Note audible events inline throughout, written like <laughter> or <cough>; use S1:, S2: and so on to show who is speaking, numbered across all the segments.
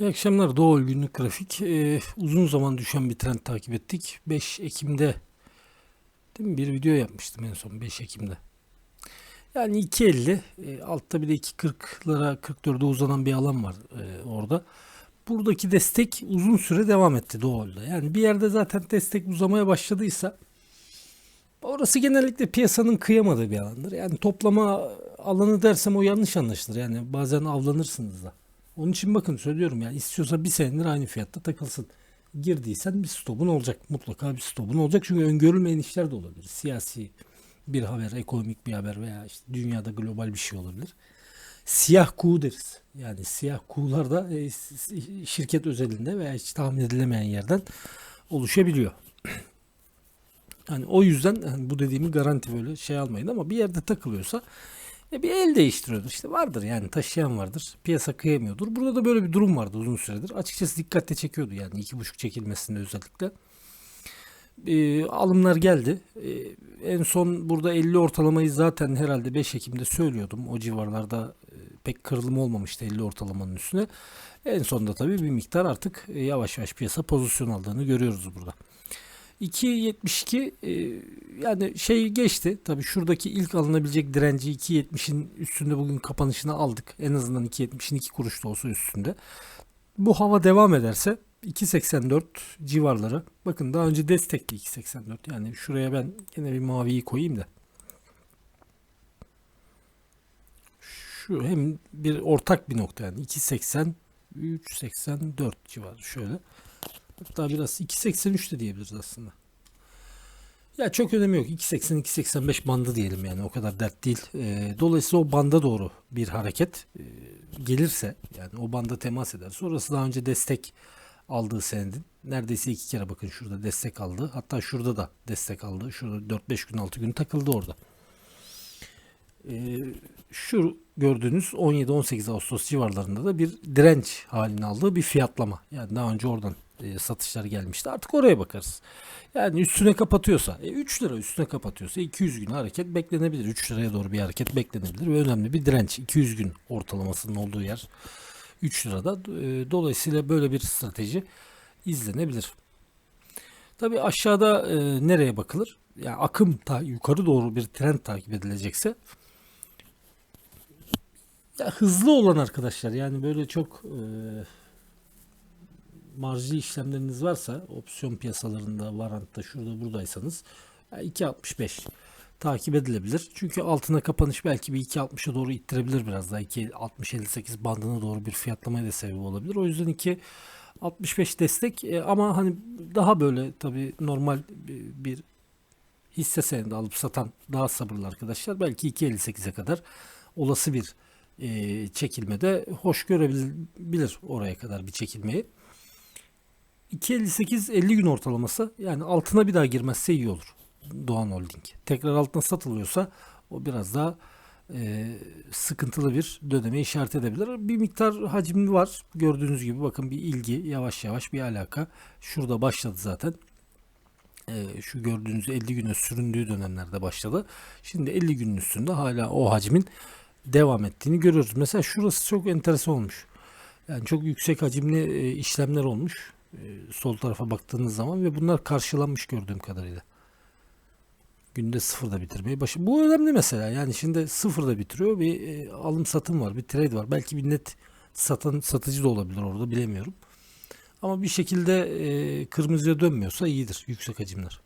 S1: İyi akşamlar. Doğal günlük grafik. Ee, uzun zaman düşen bir trend takip ettik. 5 Ekim'de değil mi? Bir video yapmıştım en son 5 Ekim'de. Yani 2.50 e, altta bir de 2.40'lara 44'e uzanan bir alan var e, orada. Buradaki destek uzun süre devam etti Doğal'da. Yani bir yerde zaten destek uzamaya başladıysa orası genellikle piyasanın kıyamadığı bir alandır. Yani toplama alanı dersem o yanlış anlaşılır. Yani bazen avlanırsınız da. Onun için bakın söylüyorum yani istiyorsa bir senedir aynı fiyatta takılsın. Girdiysen bir stopun olacak. Mutlaka bir stopun olacak. Çünkü öngörülmeyen işler de olabilir. Siyasi bir haber, ekonomik bir haber veya işte dünyada global bir şey olabilir. Siyah kuğu deriz. Yani siyah kuğular da e, şirket özelinde veya hiç tahmin edilemeyen yerden oluşabiliyor. <clears throat> Yani o yüzden hani bu dediğimi garanti böyle şey almayın ama bir yerde takılıyorsa e bir el değiştiriyordur. İşte vardır yani taşıyan vardır. Piyasa kıyamıyordur. Burada da böyle bir durum vardı uzun süredir. Açıkçası dikkatle çekiyordu yani iki buçuk çekilmesinde özellikle. E, alımlar geldi. E, en son burada 50 ortalamayı zaten herhalde 5 Ekim'de söylüyordum. O civarlarda e, pek kırılım olmamıştı 50 ortalamanın üstüne. En sonunda tabii bir miktar artık e, yavaş yavaş piyasa pozisyon aldığını görüyoruz burada. 2.72 e, yani şey geçti. Tabii şuradaki ilk alınabilecek direnci 2.70'in üstünde bugün kapanışını aldık. En azından 2.70'in 2 kuruş da olsa üstünde. Bu hava devam ederse 2.84 civarları. Bakın daha önce destekli 2.84. Yani şuraya ben yine bir maviyi koyayım da. Şu hem bir ortak bir nokta yani 2.80 3.84 civarı şöyle. Hatta biraz 2.83 de diyebiliriz aslında. Ya çok önemi yok. 2.80-2.85 bandı diyelim yani o kadar dert değil. Ee, dolayısıyla o banda doğru bir hareket e, gelirse yani o banda temas eder. Sonrası daha önce destek aldığı senedin. Neredeyse iki kere bakın şurada destek aldı. Hatta şurada da destek aldı. Şurada 4-5 gün 6 gün takıldı orada. Ee, şu gördüğünüz 17-18 Ağustos civarlarında da bir direnç halini aldığı bir fiyatlama. Yani daha önce oradan e, satışlar gelmişti. Artık oraya bakarız. Yani üstüne kapatıyorsa, e, 3 lira üstüne kapatıyorsa 200 gün hareket beklenebilir. 3 liraya doğru bir hareket beklenebilir ve önemli bir direnç. 200 gün ortalamasının olduğu yer 3 lirada. E, dolayısıyla böyle bir strateji izlenebilir. Tabii aşağıda e, nereye bakılır? Yani akım ta yukarı doğru bir trend takip edilecekse ya hızlı olan arkadaşlar yani böyle çok e, marjlı işlemleriniz varsa opsiyon piyasalarında varantta şurada buradaysanız ya 2.65 takip edilebilir. Çünkü altına kapanış belki bir 2.60'a doğru ittirebilir biraz daha. 2.60-58 bandına doğru bir fiyatlamaya da sebep olabilir. O yüzden 2.65 destek e, ama hani daha böyle tabii normal bir, bir hisse senedi alıp satan daha sabırlı arkadaşlar belki 2.58'e kadar olası bir e, çekilmede hoş görebilir oraya kadar bir çekilmeyi. 2.58 50 gün ortalaması yani altına bir daha girmezse iyi olur Doğan Holding. Tekrar altına satılıyorsa o biraz daha e, sıkıntılı bir döneme işaret edebilir. Bir miktar hacmi var. Gördüğünüz gibi bakın bir ilgi yavaş yavaş bir alaka. Şurada başladı zaten. E, şu gördüğünüz 50 güne süründüğü dönemlerde başladı. Şimdi 50 günün üstünde hala o hacmin devam ettiğini görüyoruz. Mesela şurası çok enteresan olmuş. Yani çok yüksek hacimli e, işlemler olmuş. E, sol tarafa baktığınız zaman ve bunlar karşılanmış gördüğüm kadarıyla. Günde sıfırda bitirmeyi başı. Bu önemli mesela. Yani şimdi sıfırda bitiriyor. Bir e, alım satım var. Bir trade var. Belki bir net satan satıcı da olabilir orada bilemiyorum. Ama bir şekilde e, kırmızıya dönmüyorsa iyidir. Yüksek hacimler.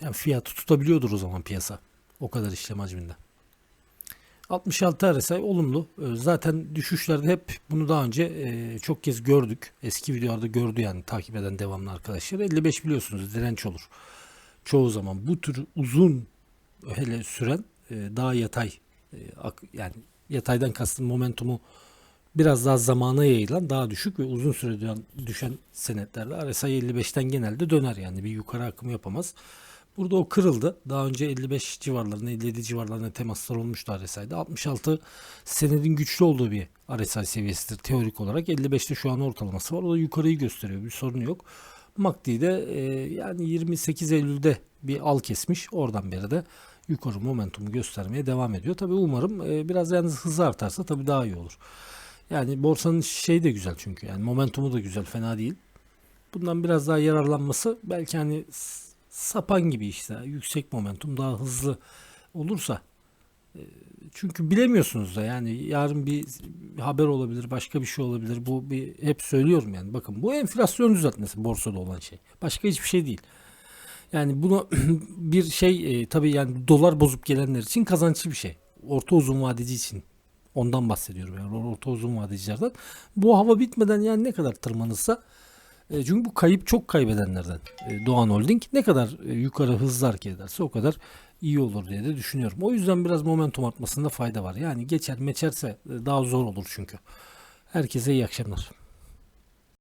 S1: Yani fiyatı tutabiliyordur o zaman piyasa. O kadar işlem hacminde. 66 RSI olumlu. Ee, Zaten düşüşlerde hep bunu daha önce e, çok kez gördük. Eski videolarda gördü yani takip eden devamlı arkadaşlar. 55 biliyorsunuz direnç olur. Çoğu zaman bu tür uzun hele süren e, daha yatay e, yani yataydan kastım momentumu biraz daha zamana yayılan daha düşük ve uzun süreden düşen senetlerde RSI 55'ten genelde döner yani bir yukarı akım yapamaz. Burada o kırıldı. Daha önce 55 civarlarında 57 civarlarında temaslar olmuştu RSI'de. 66 senedin güçlü olduğu bir RSI seviyesidir teorik olarak. 55'te şu an ortalaması var. O da yukarıyı gösteriyor. Bir sorun yok. MACD'de e, yani 28 Eylül'de bir al kesmiş. Oradan beri de yukarı momentumu göstermeye devam ediyor. Tabii umarım e, biraz yalnız hızı artarsa tabii daha iyi olur. Yani borsanın şey de güzel çünkü yani momentumu da güzel fena değil. Bundan biraz daha yararlanması belki hani sapan gibi işte yüksek momentum daha hızlı olursa e, çünkü bilemiyorsunuz da yani yarın bir haber olabilir başka bir şey olabilir bu bir hep söylüyorum yani bakın bu enflasyon düzeltmesi borsada olan şey başka hiçbir şey değil. Yani bunu <clears throat> bir şey e, tabii yani dolar bozup gelenler için kazançlı bir şey. Orta uzun vadeci için ondan bahsediyorum yani orta uzun vadecilerden. Bu hava bitmeden yani ne kadar tırmanırsa e, çünkü bu kayıp çok kaybedenlerden e, Doğan Holding ne kadar e, yukarı hızlı hareket ederse o kadar iyi olur diye de düşünüyorum. O yüzden biraz momentum artmasında fayda var. Yani geçer meçerse e, daha zor olur çünkü. Herkese iyi akşamlar.